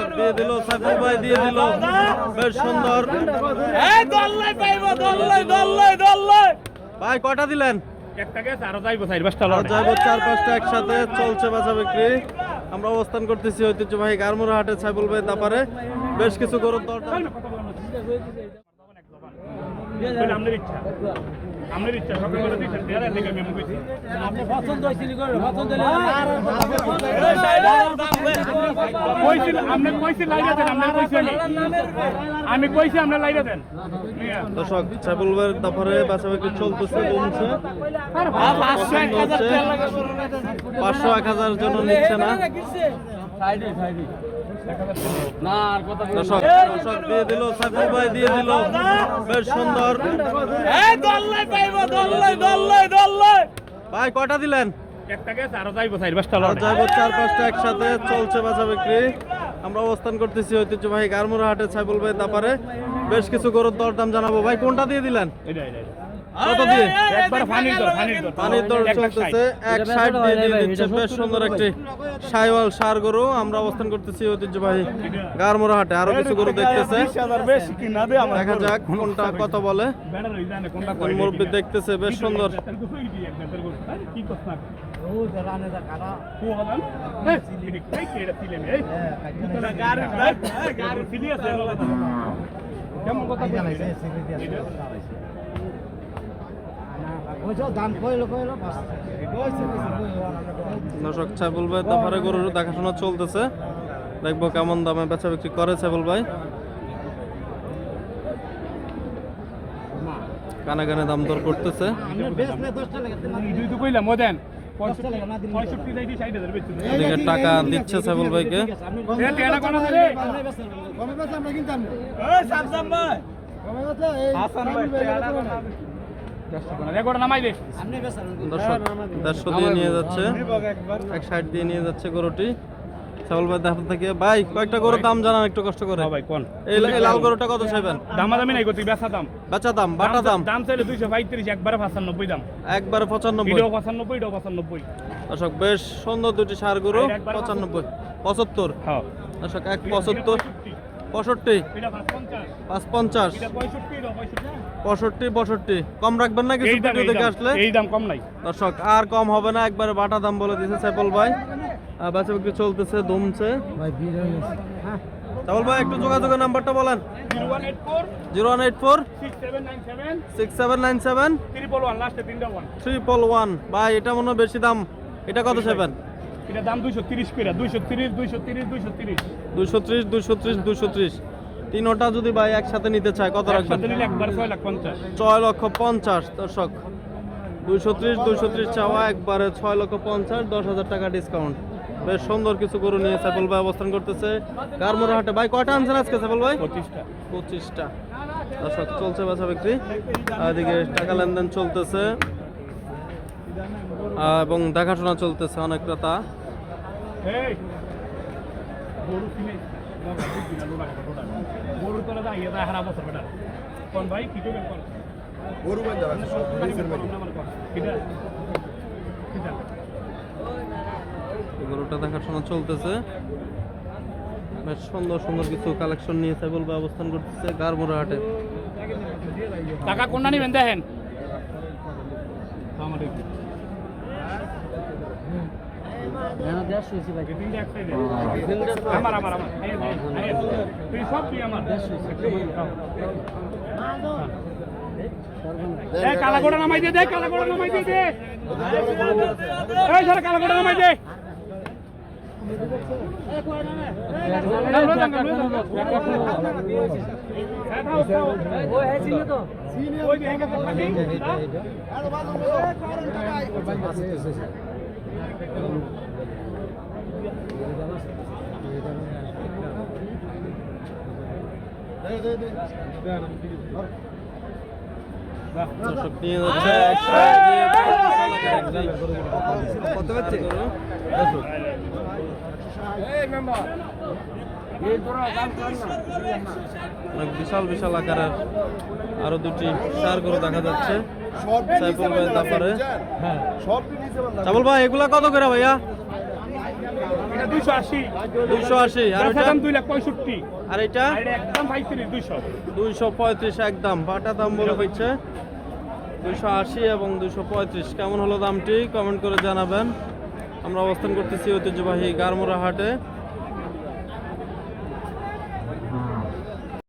দর্শক দিয়ে দিল সাইফুল ভাই দিয়ে দিল। বেশ সুন্দর। ভাই কয়টা দিলেন? একটা গেছে আরও যাইবো চার পাঁচটা আর যাইবো চার পাঁচটা একসাথে চলছে বিক্রি। আমরা অবস্থান করতেছি ঐতিহ্যবাহী গারমুরা হাটে সাইফুল ভাই তারপরে বেশ কিছু গরুর দরদাম আপনার ইচ্ছা। আপনার ইচ্ছা সকালবেলা দিচ্ছেন দেড় থেকে মেমো কইছি কইছিল আপনি কইছি লাইরা দেন আপনি কইছি আমি। আমি কইছি আপনি লাইরা দেন। দর্শক সাইফুল ভাইয়ের তারপরে বেচা বিক্রি চলতেছে কমছে পাঁচশো এক হাজার জন্য নিচ্ছে না। দর্শক দর্শক দিয়ে দিল সাইফুল ভাই দিয়ে দিল। বেশ সুন্দর। এই দল্লাই পাইব দল্লাই দল্লাই দল্লাই। ভাই কয়টা দিলেন? একটা গেছে আরও যাইবো চার পাঁচটা আর যাইবো চার পাঁচটা একসাথে চলছে বেচা বিক্রি। আমরা অবস্থান করতেছি ঐতিহ্যবাহী গারমুরা হাটে সাইফুল ভাই তারপরে বেশ কিছু গরুর দরদাম জানাব। ভাই কোনটা দিয়ে দিলেন? কত দিয়ে? একবার পানির দর পানির দর। পানির দর চলতেছে এক সাইড। দিয়ে দিয়ে দিচ্ছে বেশ সুন্দর একটি সাইওয়াল সার গরু আমরা অবস্থান করতেছি ঐতিহ্যবাহী গারমোড়া হাটে আরও কিছু গরু দেখতেছে। দেখা যাক কোনটা কত বলে। মুরব্বি দেখতেছে বেশ সুন্দর। গার ফিলি আছে কেমন কথা দর্শক সাইফুল ভাই তারপরে গরুর দেখাশোনা চলতেছে। দেখব কেমন দামে বেচা বিক্রি করে সাইফুল ভাই। কানে কানে দাম দর করতেছে। টাকা দিচ্ছে সাইফুল ভাইকে। টেনা দেড়শো দিয়ে নিয়ে যাচ্ছে। এক সাইড দিয়ে নিয়ে যাচ্ছে গরুটি। সাইফুল ভাই দেখা থেকে। ভাই কয়েকটা গরুর দাম জানান একটু কষ্ট করে। ভাই কোন? এই এই লাল গরুটা কত চাইবেন? দামাদামি নাই গতি বেচা দাম। বেচা দাম বাটা দাম দাম। চাইলে দুইশো পঁয়ত্রিশ একবারে পাঁচানব্বই দাম। একবারে পঁচানব্বই। এটাও পঁচানব্বই এটাও পঁচানব্বই। দর্শক বেশ সুন্দর দুটি সার গরু পঁচানব্বই। পঁচাত্তর। হ্যাঁ। দর্শক এক পঁচাত্তর। পঁয়ষট্টি। পাঁচ পঞ্চাশ পঁয়ষট্টি পঁয়ষট্টি। কম রাখবেন না কিছু ভিডিও দেখে আসলে? এই দাম কম নাই। দর্শক আর কম হবে না একবারে বাটা দাম বলে দিয়েছে সাইফুল ভাই। আর বেচা বিক্রি চলতেছে দমছে। সাইফুল ভাই একটু যোগাযোগের নাম্বারটা বলেন। Zero one eight four zero one eight four six seven nine seven triple one ভাই এটা মনে হয় বেশি দাম। এটা কত সেভেন এটা দাম দুইশো তিরিশ করে দুইশো তিরিশ দুইশো তিরিশ দুইশো তিরিশ। দুশো ত্রিশ দুশো ত্রিশ দুশো ত্রিশ। তিনোটা যদি ভাই একসাথে নিতে চায় কত রাখবেন? একসাথে নিলে একবার ছয় লাখ পঞ্চাশ। ছয় লক্ষ পঞ্চাশ দর্শক। দুইশো ত্রিশ দুইশো ত্রিশ চাওয়া একবারে ছয় লক্ষ পঞ্চাশ দশ হাজার টাকা ডিসকাউন্ট বেশ সুন্দর কিছু গরু নিয়ে সাইফুল ভাই অবস্থান করতেছে। গারমোড়া হাটে ভাই কয়টা আনছেন আজকে সাইফুল ভাই? পঁচিশটা। পঁচিশটা। দর্শক চলছে বেচা বিক্রি। এদিকে টাকা লেনদেন চলতেছে। এবং দেখাশোনা চলতেছে অনেক ক্রেতা। গরু কিনে গরু তোরা যাই এটা হারা বছর বেটা। কোন ভাই কি করবেন কোন? গরু বান্ধা আছে। সব নিচের বাড়ি কিটা কিটা এই গরুটা দেখাশোনা চলতেছে। বেশ সুন্দর সুন্দর কিছু কালেকশন নিয়ে ভাই অবস্থান করতেছে গারমোড়া হাটে। টাকা কোনটা নেবেন দেখেন। একটাই দেন। আমার আমার আমার। এই, এই, এই, তুই সব তুই আমার? কালাগোড়া নামাই দে দে কালাগোড়া নামাই দে দে। এই সারা কালাগোড়া নামাই দে। হ্যাঁ। ওই কত পাচ্ছে অনেক বিশাল বিশাল আকারের আরও দুটি সার গরু দেখা যাচ্ছে। সব সাইফুল ভাই তারপরে হ্যাঁ। চাবল ভাই এগুলা কত করে ভাইয়া? দুইশো আশি। আর দাম দুই লাখ পঁয়ষট্টি। আর এটা? একদম পঁয়ত্রিশ দুইশো। দুইশো পঁয়ত্রিশ একদম। বাটা দাম বলে হচ্ছে দুইশো আশি এবং দুইশো পঁয়ত্রিশ। কেমন হলো দামটি? কমেন্ট করে জানাবেন। আমরা অবস্থান করতেছি ঐতিহ্যবাহী গারমোড়া হাটে।